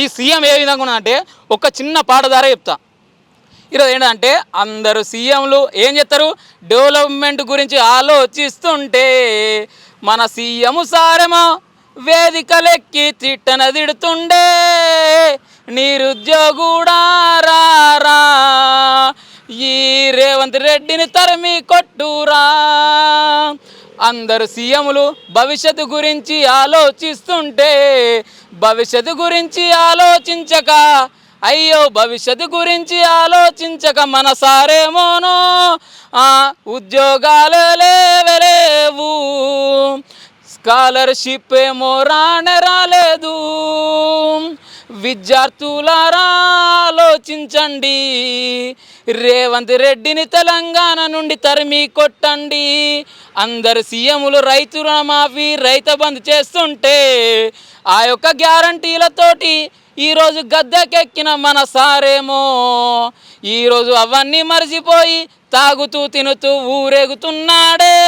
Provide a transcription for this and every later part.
ఈ సీఎం ఏ విధంగా ఉన్నదంటే ఒక చిన్న పాట ద్వారా చెప్తా. ఈరోజు ఏంటంటే అందరూ సీఎంలు ఏం చేస్తారు? డెవలప్మెంట్ గురించి ఆలోచిస్తుంటే మన సీఎం సారేమో వేదికలెక్కి తిట్టన తిడుతుండే నిరుద్యోగుడా ఈ రేవంత్ రెడ్డిని తరిమి కొట్టురా. అందరు సీఎంలు భవిష్యత్తు గురించి ఆలోచిస్తుంటే భవిష్యత్తు గురించి ఆలోచించక అయ్యో భవిష్యత్తు గురించి ఆలోచించక మన సారేమోనో ఆ, ఉద్యోగాలు లేవలేవు స్కాలర్షిప్ ఏమో రానే రాలేదు. విద్యార్థులారా ఆలోచించండి రేవంత్ రెడ్డిని తెలంగాణ నుండి తరిమి కొట్టండి. అందరు సీఎంలు రైతు రుణమాఫీ రైతు బంద్ చేస్తుంటే ఆ యొక్క గ్యారంటీలతోటి ఈరోజు గద్దెకెక్కిన మన సారేమో. ఈరోజు అవన్నీ మర్చిపోయి తాగుతూ తినుతూ ఊరేగుతున్నాడే.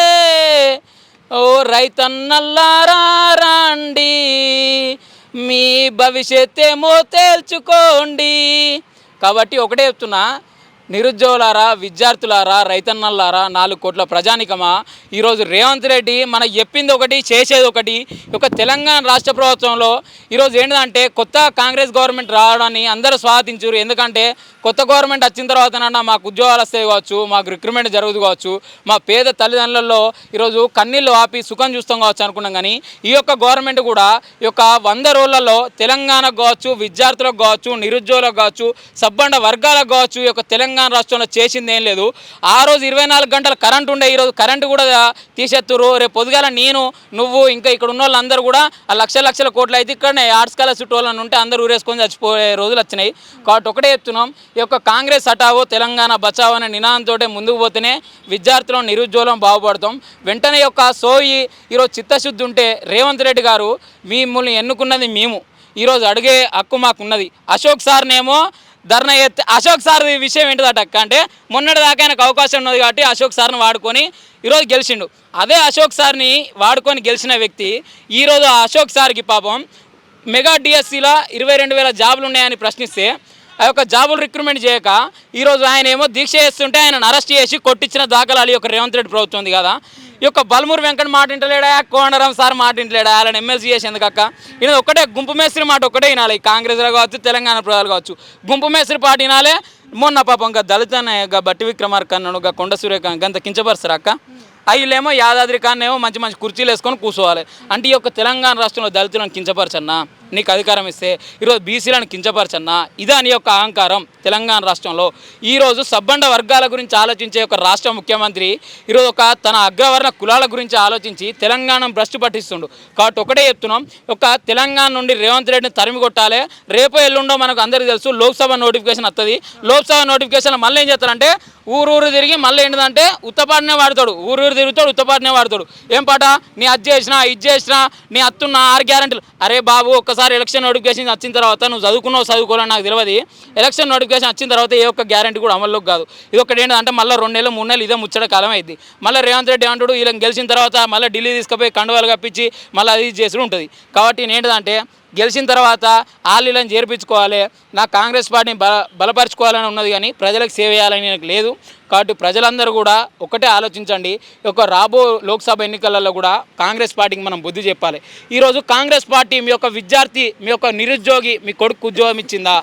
ఓ రైతన్నల్లారా రండి. మీ భవిష్యత్ ఏమో తేల్చుకోండి. కాబట్టి ఒకటే చెప్తున్నా నిరుద్యోగులారా విద్యార్థులారా రైతన్నలారా నాలుగు కోట్ల ప్రజానికమా? ఈరోజు రేవంత్ రెడ్డి మనకు చెప్పింది ఒకటి చేసేది ఒకటి. ఒక యొక్క తెలంగాణ రాష్ట్ర ప్రభుత్వంలో ఈరోజు ఏంటంటే కొత్త కాంగ్రెస్ గవర్నమెంట్ రావడాన్ని అందరూ స్వాగతించారు ఎందుకంటే కొత్త గవర్నమెంట్ వచ్చిన తర్వాతనన్నా మాకు ఉద్యోగాలు వస్తాయి కావచ్చు మాకు రిక్రూట్మెంట్ జరుగుతు కావచ్చు మా పేద తల్లిదండ్రులలో ఈరోజు కన్నీళ్ళు ఆపి సుఖం చూస్తాం కావచ్చు అనుకున్నాం కానీ ఈ యొక్క గవర్నమెంట్ కూడా ఈ యొక్క వంద రోజులలో తెలంగాణకు కావచ్చు విద్యార్థులకు కావచ్చు నిరుద్యోగులకు కావచ్చు సబ్బండ వర్గాలకు కావచ్చు ఈ యొక్క తెలంగాణ తెలంగాణ రాష్ట్రంలో చేసింది ఏం లేదు. ఆ రోజు ఇరవై నాలుగు గంటలు కరెంట్ ఉండే ఈరోజు కరెంట్ కూడా తీసేస్తురు రేపు పొద్దుగాల నేను నువ్వు ఇంకా ఇక్కడ ఉన్న వాళ్ళందరూ కూడా ఆ లక్ష లక్షల కోట్లు అయితే ఇక్కడనే ఆర్ట్స్ కాలేజ్ చుట్టూ వాళ్ళని ఉంటే అందరూ ఊరేసుకొని చచ్చిపోయే రోజులు వచ్చినాయి. కాబట్టి ఒకటే చెప్తున్నాం ఈ యొక్క కాంగ్రెస్ హటావో తెలంగాణ బచావో అనే నినాదంతో ముందుకు పోతేనే విద్యార్థులను నిరుద్యోగం బాగుపడతాం. వెంటనే యొక్క సోయి ఈరోజు చిత్తశుద్ధి ఉంటే రేవంత్ రెడ్డి గారు మిమ్మల్ని ఎన్నుకున్నది మేము. ఈరోజు అడిగే హక్కు మాకు ఉన్నది అశోక్ సార్నేమో ధర్నా ఎత్తి అశోక్ సార్ విషయం ఏంటిదట అక్క అంటే మొన్నటి దాకా ఆయనకు అవకాశం ఉన్నది కాబట్టి అశోక్ సార్ని వాడుకొని ఈరోజు గెలిచిండు. అదే అశోక్ సార్ని వాడుకొని గెలిచిన వ్యక్తి ఈరోజు అశోక్ సార్కి పాపం మెగా డిఎస్సిలో ఇరవై రెండు వేల జాబులు ఉన్నాయని ప్రశ్నిస్తే ఆ యొక్క జాబులు రిక్రూట్మెంట్ చేయక ఈరోజు ఆయన ఏమో దీక్ష చేస్తుంటే ఆయన అరెస్ట్ చేసి కొట్టించిన దాఖలాలు ఈ యొక్క రేవంత్ రెడ్డి ప్రభుత్వం ఉంది కదా. ఈ యొక్క బలమూరు వెంకట మాట ఇంటలేడా కోండరం సార్ మాట ఇంటలేడా వాళ్ళని ఎమ్మెల్సీ చేసేందుకు అక్క ఈయన ఒక్కటే గుంపు మేస్త్రి మాట ఒక్కటే వినాలి. కాంగ్రెస్లో కావచ్చు తెలంగాణ ప్రజలు కావచ్చు. గుంపు మేస్త్రి పాట వినాలే. మొన్న పాపం ఇంకా దళిత గా బట్టి విక్రమార్కన్నను గా కొండ సూర్యకాంత్ అంత కించపరుస్తారు అక్క? వీళ్ళేమో యాదాద్రి ఖాన్ ఏమో మంచి మంచి కుర్చీలు వేసుకొని కూర్చోవాలి. అంటే ఈ యొక్క తెలంగాణ రాష్ట్రంలో దళితులను కించపరచన్నా? నీకు అధికారం ఇస్తే ఈరోజు బీసీలను కించపరచన్నా? ఇదే అని యొక్క అహంకారం తెలంగాణ రాష్ట్రంలో? ఈరోజు సబ్బండ వర్గాల గురించి ఆలోచించే ఒక రాష్ట్ర ముఖ్యమంత్రి ఈరోజు ఒక తన అగ్రవర్ణ కులాల గురించి ఆలోచించి తెలంగాణ భ్రష్టు పట్టిస్తుండు. కాబట్టి ఒకటే చెప్తున్నాం ఒక తెలంగాణ నుండి రేవంత్ రెడ్డిని తరిమి కొట్టాలి. రేపు ఎల్లుండో మనకు అందరికీ తెలుసు లోక్సభ నోటిఫికేషన్ వస్తుంది లోక్సభ నోటిఫికేషన్ మళ్ళీ ఏం చేస్తారంటే ఊరూరు తిరిగి మళ్ళీ ఏంటంటే ఉత్తపాడినే వాడతాడు. ఊరూరు తిరుగుతాడు ఉత్తపాటనే వాడతాడు. ఏం పాట? నీ అది చేసినా ఇది చేసినా నీ అత్తున్న ఆరు గ్యారెంటీలు. అరే బాబు ఒక్కసారి ఎలక్షన్ నోటిఫికేషన్ వచ్చిన తర్వాత నువ్వు చదువుకున్నావు చదువుకోవాలని నాకు తెలియదు ఎలక్షన్ నోటిఫికేషన్ వచ్చిన తర్వాత ఏ ఒక్క గ్యారెంటీ కూడా అమల్లోకి కాదు. ఇది ఒకటి ఏంటంటే మళ్ళీ రెండు నెలలు మూడు నెలలు ఇదే ముచ్చట కాలం అయింది. మళ్ళీ రేవంత్ రెడ్డి ఏమంటాడు వీళ్ళని గెలిచిన తర్వాత మళ్ళీ ఢిల్లీ తీసుకుపోయి కండువాలు కప్పించి మళ్ళీ అది చేసి ఉంటుంది. కాబట్టి ఏంటంటే గెలిచిన తర్వాత ఆలీలను చేర్పించుకోవాలి. నా కాంగ్రెస్ పార్టీని బల బలపరచుకోవాలని ఉన్నది కానీ ప్రజలకు సేవ చేయాలని నాకు లేదు. కాబట్టి ప్రజలందరూ కూడా ఒకటే ఆలోచించండి. ఒక యొక్క రాబో లోక్సభ ఎన్నికలలో కూడా కాంగ్రెస్ పార్టీకి మనం బుద్ధి చెప్పాలి. ఈరోజు కాంగ్రెస్ పార్టీ మీ యొక్క విద్యార్థి మీ యొక్క నిరుద్యోగి మీ కొడుకు ఉద్యోగం ఇచ్చిందా?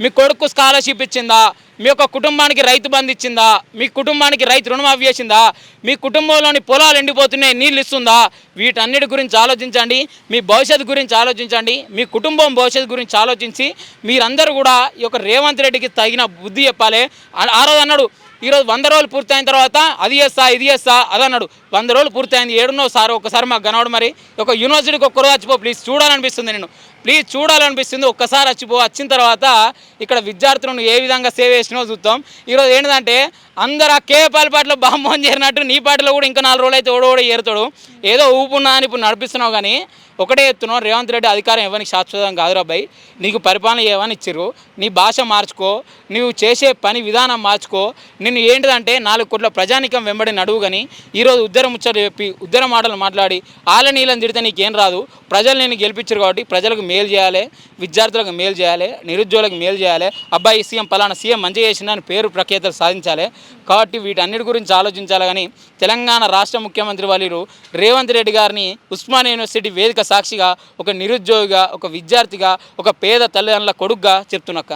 మీ కొడుకు స్కాలర్షిప్ ఇచ్చిందా? మీ యొక్క కుటుంబానికి రైతు బంధు ఇచ్చిందా? మీ కుటుంబానికి రైతు రుణమాఫీ చేసిందా? మీ కుటుంబంలోని పొలాలు ఎండిపోతున్నాయి నీళ్ళు ఇస్తుందా? వీటన్నిటి గురించి ఆలోచించండి. మీ భవిష్యత్తు గురించి ఆలోచించండి. మీ కుటుంబం భవిష్యత్తు గురించి ఆలోచించి మీరందరూ కూడా ఈ యొక్క రేవంత్ రెడ్డికి తగిన బుద్ధి చెప్పాలి. ఆ- ఆ రోజు అన్నాడు ఈరోజు వంద రోజులు పూర్తయిన తర్వాత అది చేస్తా ఇది చేస్తా అదన్నాడు వంద రోజులు పూర్తయింది. ఏడున్నో సార్ ఒకసారి మాకు కనవడు మరి. ఒక యూనివర్సిటీకి ఒక్కరు వచ్చిపో ప్లీజ్ చూడాలనిపిస్తుంది నేను ప్లీజ్ చూడాలనిపిస్తుంది. ఒక్కసారి వచ్చిపో వచ్చిన తర్వాత ఇక్కడ విద్యార్థులను ఏ విధంగా సేవ్ చేసినో చూద్దాం. ఈరోజు ఏంటంటే అందరు ఆ కేపాల పాటలో బామ్మోహన్ చేరినట్టు నీ పాటలో కూడా ఇంకా నాలుగు రోజులు అయితే ఓడోడ ఏరుతాడు. ఏదో ఊపున్నా అని ఇప్పుడు నడిపిస్తున్నావు కానీ ఒకటే ఎత్తున్నావు రేవంత్ రెడ్డి అధికారం ఇవ్వనికి శాశ్వతం కాదురా బాయ్ నీకు పరిపాలన ఏమని ఇచ్చిర్రు? నీ భాష మార్చుకో నువ్వు చేసే పని విధానం మార్చుకో. నిన్ను ఏంటిదంటే నాలుగు కోట్ల ప్రజానికం వెంబడి నడువు కానీ ఈరోజు ఉద్దర ముచ్చట చెప్పి ఉద్దర మాటలు మాట్లాడి ఆల నీళ్ళని తిడితే నీకేం రాదు? ప్రజలు నేను గెలిపించారు కాబట్టి ప్రజలకు మేలు చేయాలి విద్యార్థులకు మేలు చేయాలి నిరుద్యోగులకు మేలు చేయాలి. అబ్బాయి సీఎం పలానా సీఎం మంచి చేసిందని పేరు ప్రఖ్యాతలు సాధించాలి. కాబట్టి వీటన్నిటి గురించి ఆలోచించాలి కానీ తెలంగాణ రాష్ట్ర ముఖ్యమంత్రి వాళ్ళు రేవంత్ రెడ్డి గారిని ఉస్మానియా యూనివర్సిటీ వేదిక సాక్షిగా ఒక నిరుద్యోగిగా ఒక విద్యార్థిగా ఒక పేద తల్లిదండ్రుల కొడుగ్గా చెప్తున్నక్క